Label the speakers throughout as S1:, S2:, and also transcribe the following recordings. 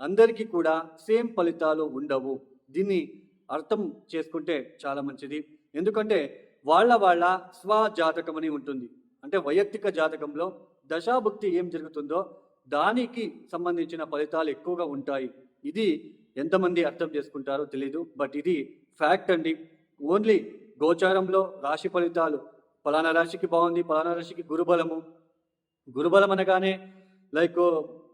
S1: అందరికీ కూడా సేమ్ ఫలితాలు ఉండవు. దీన్ని అర్థం చేసుకుంటే చాలా మంచిది. ఎందుకంటే వాళ్ళ వాళ్ళ స్వజాతకం అని ఉంటుంది. అంటే వైయక్తిక జాతకంలో దశాభుక్తి ఏం జరుగుతుందో దానికి సంబంధించిన ఫలితాలు ఎక్కువగా ఉంటాయి. ఇది ఎంతమంది అర్థం చేసుకుంటారో తెలీదు. బట్ ఇది ఫ్యాక్ట్ అండి. ఓన్లీ గోచారంలో రాశి ఫలితాలు. ఫలానా రాశికి బాగుంది ఫలానా రాశికి గురుబలము. గురుబలం అనగానే లైక్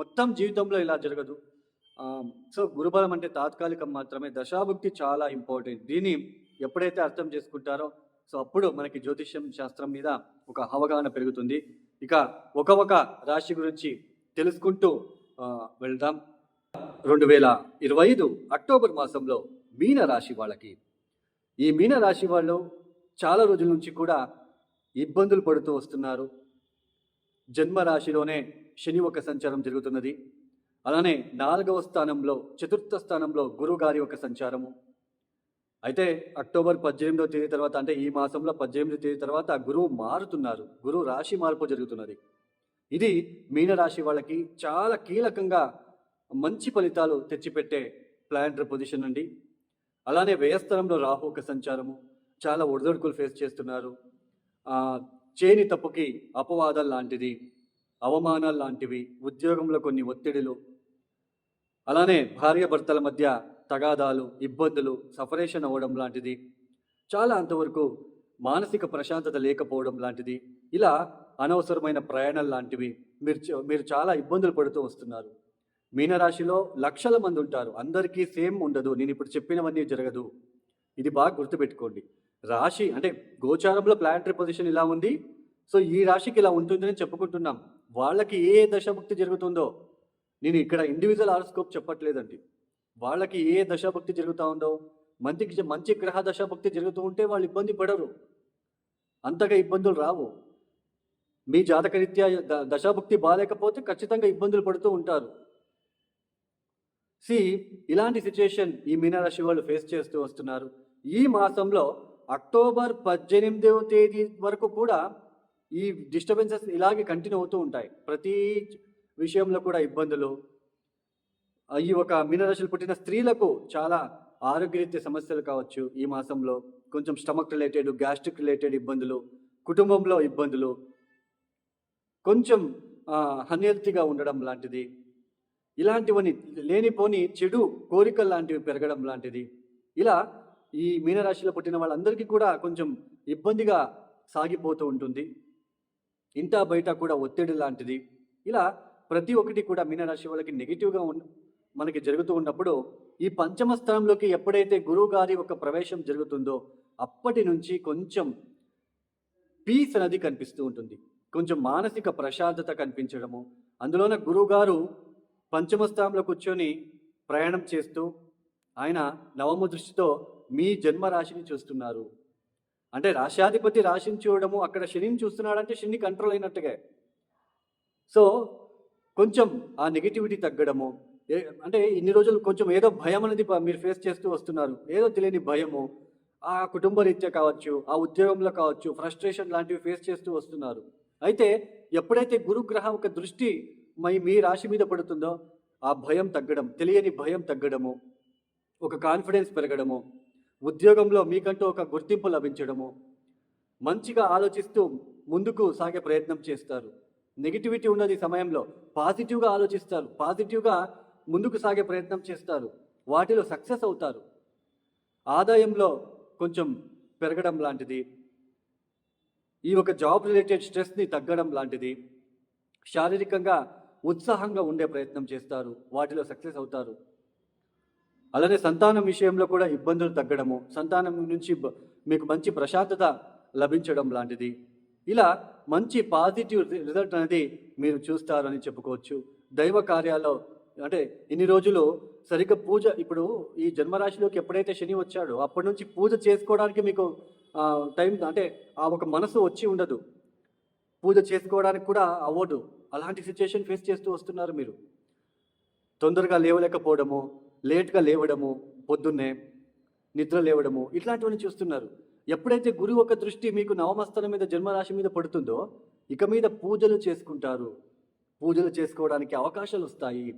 S1: మొత్తం జీవితంలో ఇలా జరగదు. సో గురుబలం అంటే తాత్కాలికం మాత్రమే. దశాభుక్తి చాలా ఇంపార్టెంట్. దీన్ని ఎప్పుడైతే అర్థం చేసుకుంటారో సో అప్పుడు మనకి జ్యోతిష్యం శాస్త్రం మీద ఒక అవగాహన పెరుగుతుంది. ఇక ఒక ఒక రాశి గురించి తెలుసుకుంటూ వెళ్దాం. రెండు వేల ఇరవై ఐదు అక్టోబర్ మాసంలో మీన రాశి వాళ్ళకి. ఈ మీన రాశి వాళ్ళు చాలా రోజుల నుంచి కూడా ఇబ్బందులు పడుతూ వస్తున్నారు. జన్మ రాశిలోనే శని ఒక సంచారం జరుగుతున్నది. అలానే నాలుగవ స్థానంలో చతుర్థ స్థానంలో గురుగారి ఒక సంచారము. అయితే అక్టోబర్ పద్దెనిమిదవ తేదీ తర్వాత అంటే ఈ మాసంలో పద్దెనిమిదవ తేదీ తర్వాత గురువు మారుతున్నారు. గురువు రాశి మార్పు జరుగుతున్నది. ఇది మీనరాశి వాళ్ళకి చాలా కీలకంగా మంచి ఫలితాలు తెచ్చిపెట్టే ప్లానటరీ పొజిషన్ అండి. అలానే వ్యయస్థలంలో రాహు ఒక సంచారము. చాలా ఒడిదొడుకులు ఫేస్ చేస్తున్నారు. చేని తప్పుకి అపవాదం లాంటిది. అవమానాలు లాంటివి ఉద్యోగంలో కొన్ని ఒత్తిడిలు. అలానే భార్యాభర్తల మధ్య తగాదాలు ఇబ్బందులు సపరేషన్ అవ్వడం లాంటిది. చాలా అంతవరకు మానసిక ప్రశాంతత లేకపోవడం లాంటిది. ఇలా అనవసరమైన ప్రయాణాలు లాంటివి మీరు మీరు చాలా ఇబ్బందులు పడుతూ వస్తున్నారు. మీనరాశిలో లక్షల మంది ఉంటారు. అందరికీ సేమ్ ఉండదు. నేను ఇప్పుడు చెప్పినవన్నీ జరగదు. ఇది బాగా గుర్తుపెట్టుకోండి. రాశి అంటే గోచారంలో ప్లానటరీ పొజిషన్ ఇలా ఉంది. సో ఈ రాశికి ఇలా ఉంటుందని చెప్పుకుంటున్నాం. వాళ్ళకి ఏ దశభక్తి జరుగుతుందో నేను ఇక్కడ ఇండివిజువల్ ఆరోస్కోప్ చెప్పట్లేదండి. వాళ్ళకి ఏ దశాభక్తి జరుగుతూ ఉందో మంచికి మంచి గ్రహ దశాభక్తి జరుగుతూ ఉంటే వాళ్ళు ఇబ్బంది పడరు. అంతగా ఇబ్బందులు రావు. మీ జాతకరీత్యా ద- దశాభక్తి బాగాలేకపోతే ఖచ్చితంగా ఇబ్బందులు పడుతూ ఉంటారు. సి ఇలాంటి సిచ్యుయేషన్ ఈ మీనరాశి వాళ్ళు ఫేస్ చేస్తూ వస్తున్నారు. ఈ మాసంలో అక్టోబర్ పద్దెనిమిదవ తేదీ వరకు కూడా ఈ డిస్టర్బెన్సెస్ ఇలాగే కంటిన్యూ అవుతూ ఉంటాయి. ప్రతి విషయంలో కూడా ఇబ్బందులు. ఈ ఒక మీనరాశులు పుట్టిన స్త్రీలకు చాలా ఆరోగ్యరీత్య సమస్యలు కావచ్చు ఈ మాసంలో. కొంచెం స్టమక్ రిలేటెడ్ గ్యాస్ట్రిక్ రిలేటెడ్ ఇబ్బందులు కుటుంబంలో ఇబ్బందులు. కొంచెం అన్హెల్తీగా ఉండడం లాంటిది. ఇలాంటివన్నీ లేనిపోని చెడు కోరికలు లాంటివి పెరగడం లాంటిది. ఇలా ఈ మీనరాశిలో పుట్టిన వాళ్ళందరికీ కూడా కొంచెం ఇబ్బందిగా సాగిపోతూ ఉంటుంది. ఇంట బయట కూడా ఒత్తిడి లాంటిది. ఇలా ప్రతి ఒక్కటి కూడా మీనరాశి వాళ్ళకి నెగిటివ్గా ఉన్న మనకి జరుగుతూ ఉన్నప్పుడు ఈ పంచమ స్థానంలోకి ఎప్పుడైతే గురువు గారి ఒక ప్రవేశం జరుగుతుందో అప్పటి నుంచి కొంచెం పీస్ అనేది కనిపిస్తూ ఉంటుంది. కొంచెం మానసిక ప్రశాంతత కనిపించడము. అందులోన గురువుగారు పంచమ స్థానంలో కూర్చొని ప్రయాణం చేస్తూ ఆయన నవమ దృష్టితో మీ జన్మ రాశిని చూస్తున్నారు. అంటే రాశాధిపతి రాశిని చూడడము అక్కడ శనిని చూస్తున్నాడంటే శని కంట్రోల్ అయినట్టుగా. సో కొంచెం ఆ నెగిటివిటీ తగ్గడము అంటే ఇన్ని రోజులు కొంచెం ఏదో భయం అనేది మీరు ఫేస్ చేస్తూ వస్తున్నారు. ఏదో తెలియని భయము ఆ కుటుంబ రీత్యా కావచ్చు ఆ ఉద్యోగంలో కావచ్చు ఫ్రస్ట్రేషన్ లాంటివి ఫేస్ చేస్తూ వస్తున్నారు. అయితే ఎప్పుడైతే గురుగ్రహం ఒక దృష్టి మై మీ రాశి మీద పడుతుందో ఆ భయం తగ్గడం తెలియని భయం తగ్గడము ఒక కాన్ఫిడెన్స్ పెరగడము ఉద్యోగంలో మీకంటూ ఒక గుర్తింపు లభించడము. మంచిగా ఆలోచిస్తూ ముందుకు సాగే ప్రయత్నం చేస్తారు. నెగిటివిటీ ఉన్నది సమయంలో పాజిటివ్గా ఆలోచిస్తారు. పాజిటివ్గా ముందుకు సాగే ప్రయత్నం చేస్తారు. వాటిలో సక్సెస్ అవుతారు. ఆదాయంలో కొంచెం పెరగడం లాంటిది. ఈ ఒక జాబ్ రిలేటెడ్ స్ట్రెస్ని తగ్గడం లాంటిది. శారీరకంగా ఉత్సాహంగా ఉండే ప్రయత్నం చేస్తారు. వాటిలో సక్సెస్ అవుతారు. అలానే సంతానం విషయంలో కూడా ఇబ్బందులు తగ్గడము సంతానం నుంచి మీకు మంచి ప్రశాంతత లభించడం లాంటిది. ఇలా మంచి పాజిటివ్ రి- రిజల్ట్ అనేది మీరు చూస్తారని చెప్పుకోవచ్చు. దైవ కార్యాల్లో అంటే ఇన్ని రోజులు సరిగ్గా పూజ ఇప్పుడు ఈ జన్మరాశిలోకి ఎప్పుడైతే శని వచ్చాడో అప్పటి నుంచి పూజ చేసుకోవడానికి మీకు టైం అంటే ఆ ఒక మనసు వచ్చి ఉండదు. పూజ చేసుకోవడానికి కూడా అవ్వదు. అలాంటి సిచ్యుయేషన్ ఫేస్ చేస్తూ వస్తున్నారు మీరు. తొందరగా లేవలేకపోవడము లేట్గా లేవడము పొద్దున్నే నిద్ర లేవడము ఇట్లాంటివన్నీ చూస్తున్నారు. ఎప్పుడైతే గురువు ఒక దృష్టి మీకు నవమస్థలం మీద జన్మరాశి మీద పడుతుందో ఇక మీద పూజలు చేసుకుంటారు. పూజలు చేసుకోవడానికి అవకాశాలు వస్తాయి.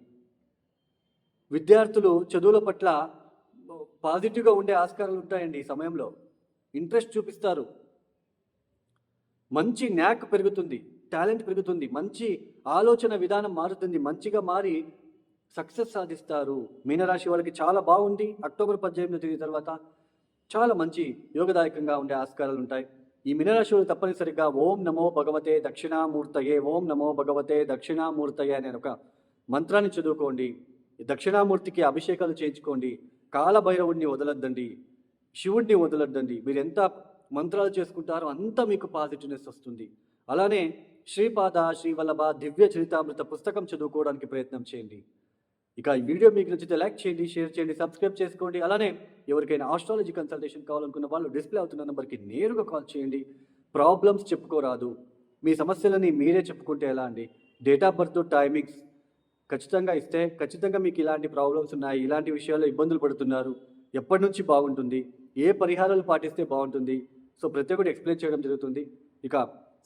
S1: విద్యార్థులు చదువుల పట్ల పాజిటివ్గా ఉండే ఆస్కారాలు ఉంటాయండి ఈ సమయంలో. ఇంట్రెస్ట్ చూపిస్తారు. మంచి న్యాక్ పెరుగుతుంది టాలెంట్ పెరుగుతుంది మంచి ఆలోచన విధానం మారుతుంది మంచిగా మారి సక్సెస్ సాధిస్తారు. మీనరాశి వాళ్ళకి చాలా బాగుంది. అక్టోబర్ పద్దెనిమిది తేదీ తర్వాత చాలా మంచి యోగదాయకంగా ఉండే ఆస్కారాలు ఉంటాయి. ఈ మీనరాశి వాళ్ళు తప్పనిసరిగా ఓం నమో భగవతే దక్షిణామూర్తయే ఓం నమో భగవతే దక్షిణామూర్తయే అనే ఒక మంత్రాన్ని చదువుకోండి. దక్షిణామూర్తికి అభిషేకాలు చేయించుకోండి. కాలభైరవుడిని వదలొద్దండి. శివుడిని వదలొద్దండి. మీరు ఎంత మంత్రాలు చేసుకుంటారో అంత మీకు పాజిటివ్నెస్ వస్తుంది. అలానే శ్రీపాద శ్రీవల్లభ దివ్య చరితామృత పుస్తకం చదువుకోవడానికి ప్రయత్నం చేయండి. ఇక ఈ వీడియో మీకు నచ్చితే లైక్ చేయండి షేర్ చేయండి సబ్స్క్రైబ్ చేసుకోండి. అలానే ఎవరికైనా ఆస్ట్రాలజీ కన్సల్టేషన్ కావాలనుకున్న వాళ్ళు డిస్ప్లే అవుతున్న నెంబర్కి నేరుగా కాల్ చేయండి. ప్రాబ్లమ్స్ చెప్పుకోరాదు. మీ సమస్యలని మీరే చెప్పుకుంటే ఎలా అండి? డేట్ ఆఫ్ బర్త్ టైమింగ్స్ ఖచ్చితంగా ఇస్తే ఖచ్చితంగా మీకు ఇలాంటి ప్రాబ్లమ్స్ ఉన్నాయి ఇలాంటి విషయాల్లో ఇబ్బందులు పడుతున్నారు. ఎప్పటి నుంచి బాగుంటుంది? ఏ పరిహారాలు పాటిస్తే బాగుంటుంది? సో ప్రతి ఒక్కటి ఎక్స్ప్లెయిన్ చేయడం జరుగుతుంది. ఇక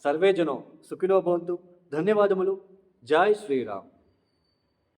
S1: సర్వేజనం సుఖినో భవంతు. ధన్యవాదములు. జై శ్రీరామ్.